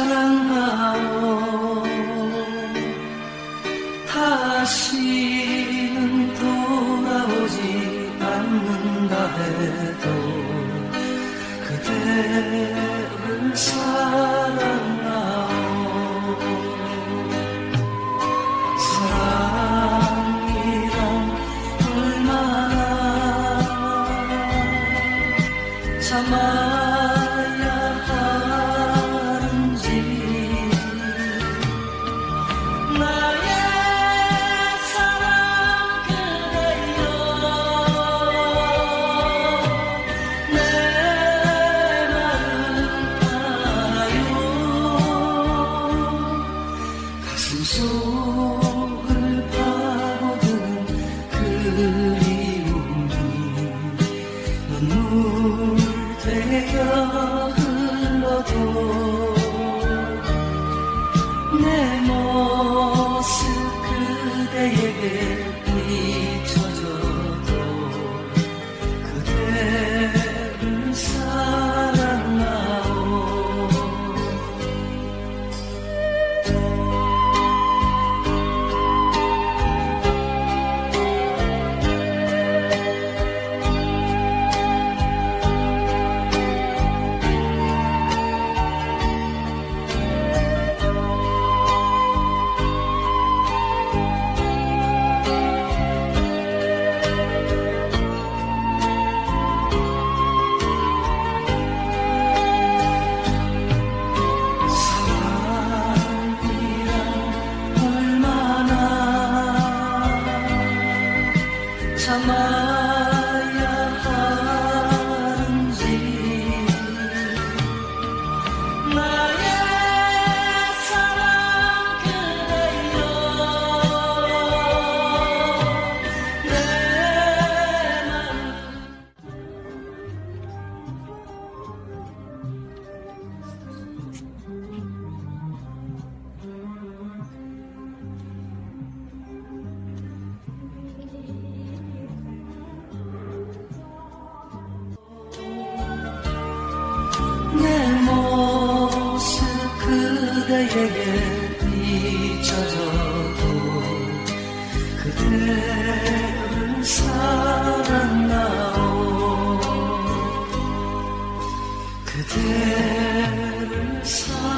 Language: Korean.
사랑하오. 다시는 돌아오지 않는다 해도 그대를 사랑 그대에게 잊혀져도 그대를 사랑나오. 그대를 사랑